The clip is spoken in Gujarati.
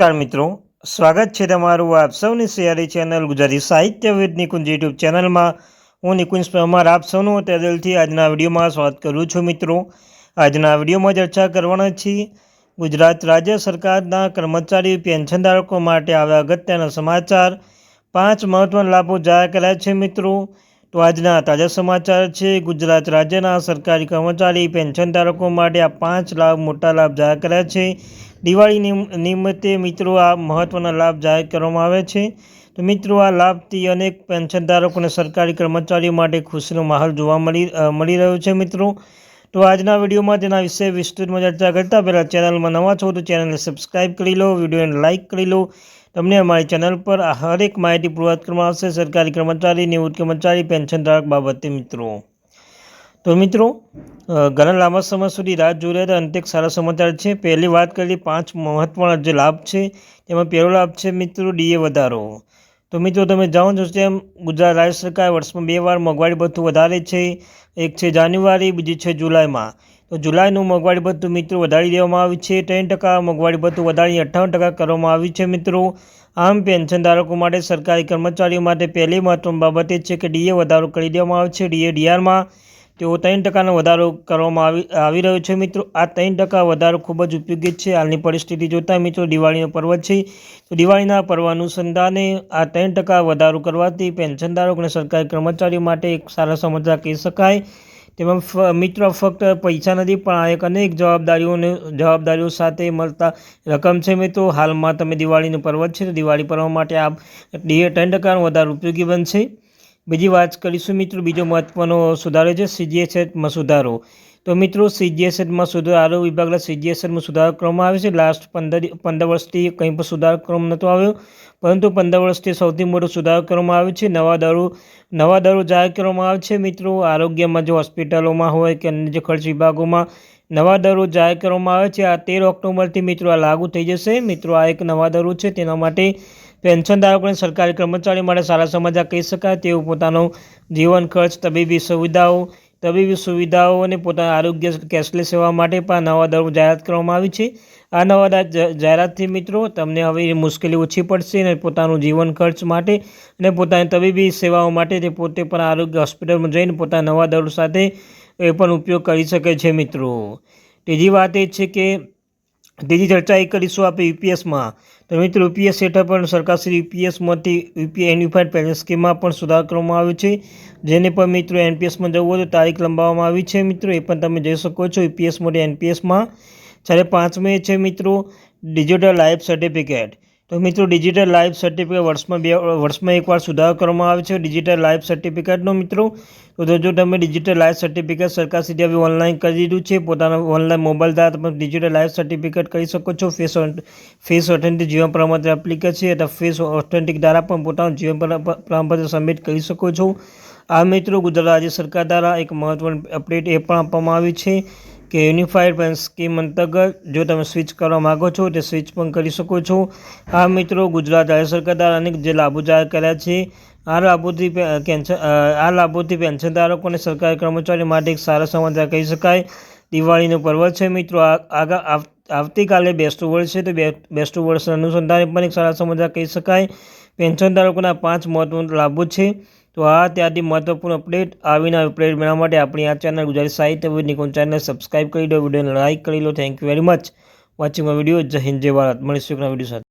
નમસ્કાર મિત્રો, સ્વાગત છે તમારું આપ સૌની સિયારી ચેનલ ગુજરાતી સાહિત્ય વિદ નિકુંજ યુટ્યુબ ચેનલમાં. હું નિકુંજ પરમાર આપ સૌનું તે દિલથી આજના વિડીયોમાં સ્વાગત કરું છું મિત્રો. આજના વિડીયોમાં ચર્ચા કરવાના છીએ, ગુજરાત રાજ્ય સરકારના કર્મચારી પેન્શનધારકો માટે આવ્યા અગત્યના સમાચાર. પાંચ મહત્વના લાભો જાહેર કર્યા છે મિત્રો. તો આજના તાજા સમાચાર છે, ગુજરાત રાજ્યના સરકારી કર્મચારી પેન્શનધારકો માટે આ પાંચ લાભ મોટા લાભ જાહેર કર્યા છે. દિવાળી નિમિત્તે મિત્રો આ મહત્ત્વના લાભ જાહેર કરવામાં આવે છે. તો મિત્રો, આ લાભથી અનેક પેન્શનધારકો અને સરકારી કર્મચારીઓ માટે ખુશીનો માહોલ જોવા મળી મળી રહ્યો છે મિત્રો. તો આજના વિડીયોમાં તેના વિશે વિસ્તૃતમાં ચર્ચા કરતાં પહેલાં ચેનલમાં નવા છો તો ચેનલને સબસ્ક્રાઈબ કરી લો, વિડીયોને લાઇક કરી લો. તમને અમારી ચેનલ પર હરેક માહિતી પૂર્વત કરવામાં આવશે. સરકારી કર્મચારી, નિવૃત્ત કર્મચારી, પેન્શનધારક બાબતે મિત્રો. તો મિત્રો ઘણા લાંબા સમય સુધી રાહ જોઈ રહ્યા હતા અંતે સારા સમાચાર છે. પહેલી વાત કરી પાંચ મહત્વના જે લાભ છે, તેમાં પહેલો લાભ છે મિત્રો ડીએ વધારો. તો મિત્રો તમે જાણો છો તેમ ગુજરાત રાજ્ય સરકાર વર્ષમાં બે વાર મોંઘવારી ભથ્થું વધારે છે. એક છે જાન્યુઆરી, બીજી છે જુલાઈમાં. તો જુલાઈનું મોંઘવારી ભથ્થું મિત્રો વધારી દેવામાં આવ્યું છે. ત્રણ ટકા મોંઘવારી ભથ્થું વધારી અઠ્ઠાવન ટકા કરવામાં આવ્યું છે મિત્રો. આમ પેન્શનધારકો માટે સરકારી કર્મચારીઓ માટે પહેલી મહત્વની બાબત એ છે કે ડીએ વધારો કરી દેવામાં આવ્યો છે. ડીએ ડીઆરમાં તેઓ ત્રણ ટકાનો વધારો કરવામાં આવી આવી રહ્યો છે મિત્રો. આ ત્રણ ટકા વધારો ખૂબ જ ઉપયોગી છે. હાલની પરિસ્થિતિ જોતાં મિત્રો દિવાળીનો પર્વ છે. તો દિવાળીના પર્વ અનુસંધાને આ ત્રણ ટકા વધારો કરવાથી પેન્શનધારકો અને સરકારી કર્મચારીઓ માટે એક સારા સમાચાર કહી શકાય. તેમાં મિત્રો ફક્ત પૈસા નથી, પણ આ એક અનેક જવાબદારીઓને, જવાબદારીઓ સાથે મળતા રકમ છે મિત્રો. હાલમાં તમે દિવાળીનું પર્વ છે, તો દિવાળી પર્વ માટે આ ત્રણ ટકાનો વધારો ઉપયોગી બનશે. બીજી વાત કરીશું મિત્રો, બીજો મહત્વનો સુધારો છે સીજીએસએટમાં સુધારો. તો મિત્રો સીજીએસએટમાં સુધારો વિભાગના સીજીએસએટમાં સુધારો કરવામાં આવે છે. લાસ્ટ પંદર પંદર વર્ષથી કંઈ પણ સુધારો કરવામાં નહોતો આવ્યો. પરંતુ પંદર વર્ષથી સૌથી મોટો સુધારો કરવામાં આવ્યો છે. નવા દરો નવા દરો જાહેર કરવામાં આવે છે મિત્રો. આરોગ્યમાં જો હોસ્પિટલોમાં હોય કે અન્ય જે ખર્ચ વિભાગોમાં નવા દરો જાહેર કરવામાં આવે છે, આ તેર ઓક્ટોબરથી મિત્રો આ લાગુ થઈ જશે. મિત્રો, આ એક નવા દરો છે. તેના માટે પેન્શનધારકો ધારકોને સરકારી કર્મચારીઓ માટે સારા સમાચાર કહી શકાય તેઓ પોતાનો જીવન ખર્ચ, તબીબી સુવિધાઓ તબીબી સુવિધાઓ અને પોતાના આરોગ્ય કેશલેસ સેવા માટે પણ નવા દરો જાહેરાત કરવામાં આવી છે. આ નવા જાહેરાતથી મિત્રો તમને હવે મુશ્કેલી ઓછી પડશે અને પોતાનું જીવન ખર્ચ માટે અને પોતાની તબીબી સેવાઓ માટે તે પોતે પણ આરોગ્ય હોસ્પિટલમાં જઈને પોતાના નવા દરો સાથે એ પણ ઉપયોગ કરી શકે છે મિત્રો. ત્રીજી વાત એ છે કે ત્રીજી ચર્ચા એ કરીશું આપણે યુપીએસમાં. તો મિત્રો, યુપીએસ હેઠળ પણ સરકારશ્રી યુપીએસમાંથી યુપીએ યુનિફાઈડ પેન્શન સ્કીમમાં પણ સુધાર કરવામાં આવ્યો છે. જેને પણ મિત્રો એનપીએસમાં જવું હોય તો તારીખ લંબાવવામાં આવી છે મિત્રો. એ પણ તમે જઈ શકો છો યુપીએસ માટે એનપીએસમાં જ્યારે પાંચમે છે મિત્રો ડિજિટલ લાઈફ સર્ટિફિકેટ તો મિત્રો ડિજિટલ લાઈફ સર્ટિફિકેટ વર્ષમાં બે, વર્ષમાં એકવાર સુધારો કરવામાં આવે છે. ડિજિટલ લાઈફ સર્ટિફિકેટનો મિત્રો, તો જો તમે ડિજિટલ લાઈફ સર્ટિફિકેટ સરકાર સીધી હવે ઓનલાઈન કરી દીધું છે, પોતાના ઓનલાઈન મોબાઈલ દ્વારા તમે ડિજિટલ લાઈફ સર્ટિફિકેટ કરી શકો છો. ફેસ ફેસ ઓથેન્ટિક જીવન પ્રમાણપત્ર એપ્લિકેશન છે અથવા ફેસ ઓથેન્ટિક દ્વારા પણ પોતાનું જીવન પ્ર- પ્રમાણપત્ર સબમિટ કરી શકો છો. આ મિત્રો, ગુજરાત રાજ્ય સરકાર દ્વારા એક મહત્વની અપડેટ એ પણ આપવામાં આવી છે. કે યુનિફાઈડ પેન્શન સ્કીમ અંતર્ગત જો તમે સ્વિચ કરવા માગો છો તે સ્વિચ પણ કરી શકો છો. આ મિત્રો, ગુજરાત રાજ્ય સરકાર દ્વારા અનેક જે લાભો જાહેર કર્યા છે, આ લાભોથી પે- કેન્સર આ લાભોથી પેન્શનધારકો અને સરકારી કર્મચારીઓ માટે એક સારા સમાચાર કહી શકાય. દિવાળીનો પર્વ છે મિત્રો આગા આવતીકાલે બેસતું વર્ષ છે તો બે વર્ષના વર્ષ અનુસંધાને પણ એક સારા સમાચાર કહી શકાય. પેન્શનધારકોના પાંચ મહત્વના લાભો છે. તો આ ત્યાંથી મહત્વપૂર્ણ અપડેટ આવીને અપડેટ મેળવવા માટે આપણી આ ચેનલ ગુજરાતી સાહિત્ય વિદ નિકુંજ ચેનલ સબસ્ક્રાઈબ કરી દો. વિડીયોને લાઇક કરી લો. Thank you very much watching my video Jai Hind, Jai Bharat. મળીશું વીડિયો સાથે.